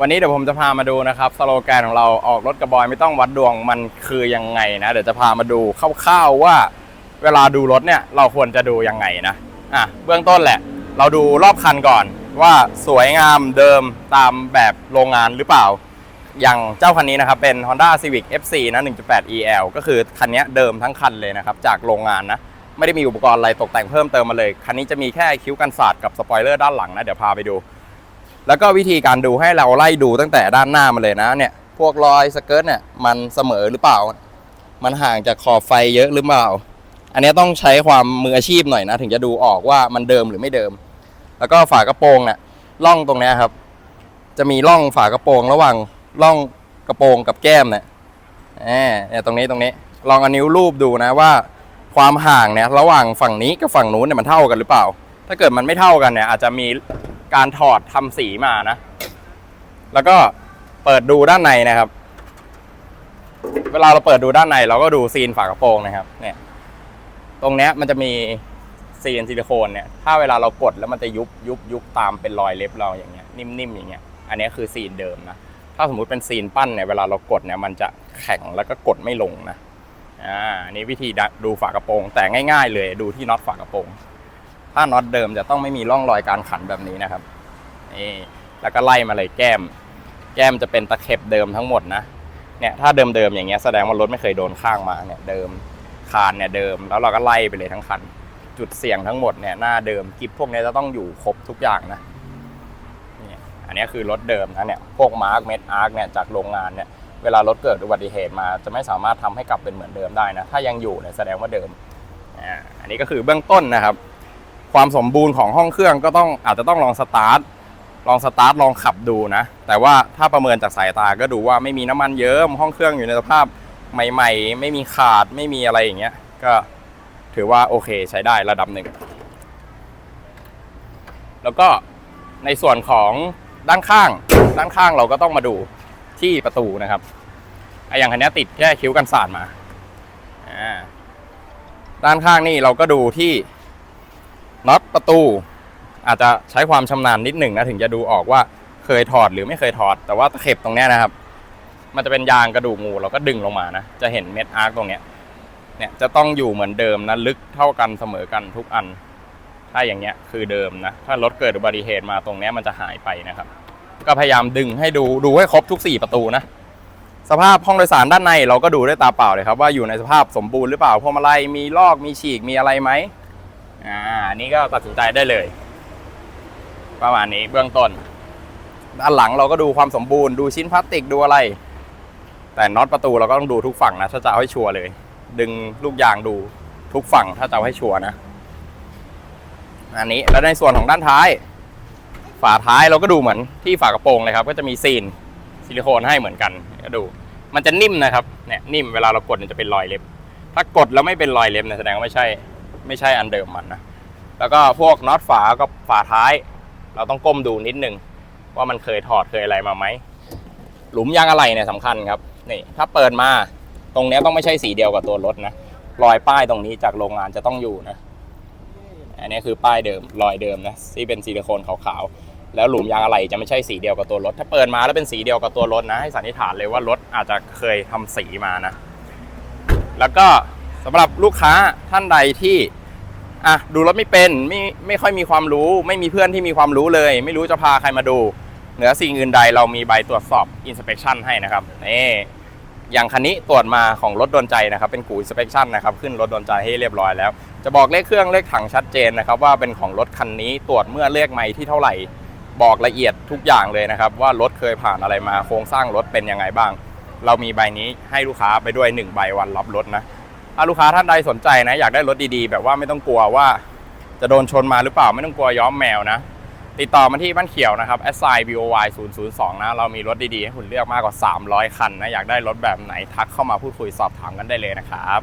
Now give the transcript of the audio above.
วันนี้เดี๋ยวผมจะพามาดูนะครับสโลแกนของเราออกรถกระบอยไม่ต้องวัดดวงมันคือยังไงนะ เดี๋ยวจะพามาดูคร่าวๆว่าเวลาดูรถเนี่ยเราควรจะดูยังไงนะอะเบื้องต้นแหละ เราดูรอบคันก่อนว่าสวยงามเดิมตามแบบโรงงานหรือเปล่า อย่างเจ้าคันนี้นะครับ เป็น Honda Civic FC นะ 1.8 EL ก็คือคันนี้เดิมทั้งคันเลยนะครับ จากโรงงานนะ ไม่ได้มีอุปกรณ์อะไรตกแต่งเพิ่มเติมมาเลย คันนี้จะมีแค่คิ้วกันศาสตร์กับสปอยเลอร์ด้านหลังนะ เดี๋ยวพาไปดู แล้วก็วิธีการดูให้เราไล่ดูตั้งแต่ด้านหน้ามาเลยนะเนี่ย พวกรอยสเกิร์ตเนี่ยมันเสมอหรือเปล่า มันห่างจากขอบไฟเยอะหรือเปล่า อันนี้ต้องใช้ความมืออาชีพหน่อยนะ ถึงจะดูออกว่ามันเดิมหรือไม่เดิม แล้วก็ฝากระโปรงเนี่ยร่องตรงนี้ครับ จะมีร่องฝากระโปรงระหว่างร่องกระโปรงกับแก้มเนี่ยเนี่ยตรงนี้ตรงนี้ ลองเอานิ้วรูปดูนะว่า ความห่างเนี่ยระหว่างฝั่งนี้กับฝั่งนู้นเนี่ยมันเท่ากันหรือเปล่า ถ้าเกิดมันไม่เท่ากันเนี่ยอาจจะมี การถอดทำสีมานะ แล้วก็เปิดดูด้านในนะครับ เวลาเราเปิดดูด้านใน เราก็ดูซีนฝากระโปรงนะครับ เนี่ย ตรงเนี้ยมันจะมีซีนซิลิโคนเนี่ย ถ้าเวลาเรากดแล้วมันจะยุบยุบยุบตามเป็นรอยเล็บเราอย่างเงี้ย นิ่มๆอย่างเงี้ย อันนี้คือซีนเดิมนะ ถ้าสมมุติเป็นซีนปั้นเนี่ย เวลาเรากดเนี่ย มันจะแข็งแล้วก็กดไม่ลงนะ อ่านนี้วิธีดูฝากระโปรง แต่ง่าย ๆ เลย ดูที่น็อตฝากระโปรง ถ้าน็อตเดิมจะต้องไม่มีร่องรอยการขันแบบนี้นะครับนี่แล้วก็ไล่มาเลยแก้ม แก้มจะเป็นตะเข็บเดิมทั้งหมดนะเนี่ยถ้าเดิมๆอย่างเงี้ยแสดงว่ารถไม่เคยโดนข้างมาเนี่ยเดิมคานเนี่ยเดิม แล้วเราก็ไล่ไปเลยทั้งคัน จุดเสี่ยงทั้งหมดเนี่ยหน้าเดิมกิฟพวกเนี้ยจะต้องอยู่ครบทุกอย่างนะเนี่ยอันนี้คือรถเดิมนะเนี่ยพวกมาร์กเมดอาร์กเนี่ยจากโรงงานเนี่ยเวลารถเกิดอุบัติเหตุมา จะไม่สามารถทำให้กลับเป็นเหมือนเดิมได้นะถ้ายังอยู่เนี่ยแสดงว่าเดิมอ่าอันนี้ก็คือเบื้องต้นนะครับ ความสมบูรณ์ของห้องเครื่องก็ต้องอาจจะต้องลองสตาร์ทลองสตาร์ทลองขับดูนะ แต่ว่าถ้าประเมินจากสายตาก็ดูว่าไม่มีน้ำมันเยิ้มห้องเครื่องอยู่ในสภาพใหม่ๆ ไม่มีขาดไม่มีอะไรอย่างเงี้ย ก็ถือว่าโอเคใช้ได้ระดับหนึ่ง แล้วก็ในส่วนของด้านข้าง ด้านข้างเราก็ต้องมาดูที่ประตูนะครับไออย่างคันนี้ติดแค่คิ้วกันสาดมา ด้านข้างนี่เราก็ดูที่ น็อตประตู อาจจะใช้ความชำนาญนิดหนึ่งนะถึงจะดูออกว่าเคยถอดหรือไม่เคยถอด แต่ว่าตะเข็บตรงนี้นะครับ มันจะเป็นยางกระดูกงูเราก็ดึงลงมานะ จะเห็นเม็ดอาร์คตรงเนี้ยเนี่ยจะต้องอยู่เหมือนเดิมนะลึกเท่ากันเสมอกันทุกอัน ถ้าอย่างเงี้ยคือเดิมนะ ถ้ารถเกิดอุบัติเหตุมาตรงเนี้ยมันจะหายไปนะครับ ก็พยายามดึงให้ดูดูให้ครบทุก 4 ประตูนะ สภาพห้องโดยสารด้านในเราก็ดูด้วยตาเปล่าเลยครับว่าอยู่ในสภาพสมบูรณ์หรือเปล่าพวงมาลัยมีลอกมีฉีกมีอะไรไหม อ่าอันนี้ก็ตัดสินใจได้เลย ประมาณนี้เบื้องต้น ด้านหลังเราก็ดูความสมบูรณ์ดูชิ้นพลาสติกดูอะไร แต่น็อตประตูเราก็ต้องดูทุกฝั่งนะถ้าจะเอาให้ชัวร์เลย ดึงลูกยางดูทุกฝั่งถ้าจะเอาให้ชัวร์นะอันนี้แล้วในส่วนของด้านท้าย ฝาท้ายเราก็ดูเหมือนที่ฝากระโปรงเลยครับ ก็จะมีซีนซิลิโคนให้เหมือนกันก็ดู มันจะนิ่มนะครับเนี่ยนิ่มเวลาเรากดเนี่ยจะเป็นรอยเล็บ ถ้ากดแล้วไม่เป็นรอยเล็บเนี่ยแสดงว่าไม่ใช่ ไม่ใช่อันเดิมมันนะแล้วก็พวกน็อตฝากับฝาท้าย เราต้องก้มดูนิดนึง ว่ามันเคยถอดเคยอะไรมาไหมหลุมยางอะไหล่เนี่ยสำคัญครับนี่ถ้าเปิดมาตรงเนี้ยต้องไม่ใช่สีเดียวกับตัวรถนะรอยป้ายตรงนี้จากโรงงานจะต้องอยู่นะอันนี้คือป้ายเดิมรอยเดิมนะที่เป็นซิลิโคนขาวๆแล้วหลุมยางอะไหล่จะไม่ใช่สีเดียวกับตัวรถ ถ้าเปิดมาแล้วเป็นสีเดียวกับตัวรถนะให้สันนิษฐานเลยว่ารถอาจจะเคยทำสีมานะ แล้วก็ สำหรับลูกค้าท่านใดที่อะดูรถไม่เป็นไม่ไม่ค่อยมีความรู้ ไม่มีเพื่อนที่มีความรู้เลย ไม่รู้จะพาใครมาดู เหนือสิ่งอื่นใดเรามีใบตรวจสอบ inspection ให้นะครับนี่อย่างคันนี้ตรวจมาของรถโดนใจนะครับ เป็นกู inspection นะครับขึ้นรถโดนใจให้เรียบร้อยแล้ว จะบอกเลขเครื่องเลขถังชัดเจนนะครับ ว่าเป็นของรถคันนี้ตรวจเมื่อเลขไม่ที่เท่าไหร่ บอกละเอียดทุกอย่างเลยนะครับ ว่ารถเคยผ่านอะไรมาโครงสร้างรถเป็นยังไงบ้าง เรามีใบนี้ให้ลูกค้าไปด้วยหนึ่งใบวันรับรถนะ ลูกค้าท่านใดสนใจนะ อยากได้รถดีๆ แบบว่าไม่ต้องกลัวว่า จะโดนชนมาหรือเปล่าไม่ต้องกลัวย้อมแมวนะ ติดต่อมาที่บ้านเขียวนะครับ s i b o y 0 0 2นะ เรามีรถดีๆ ให้คุณเลือกมากกว่า 300 คันนะ อยากได้รถแบบไหนทักเข้ามาพูดคุยสอบถามกันได้เลยนะครับ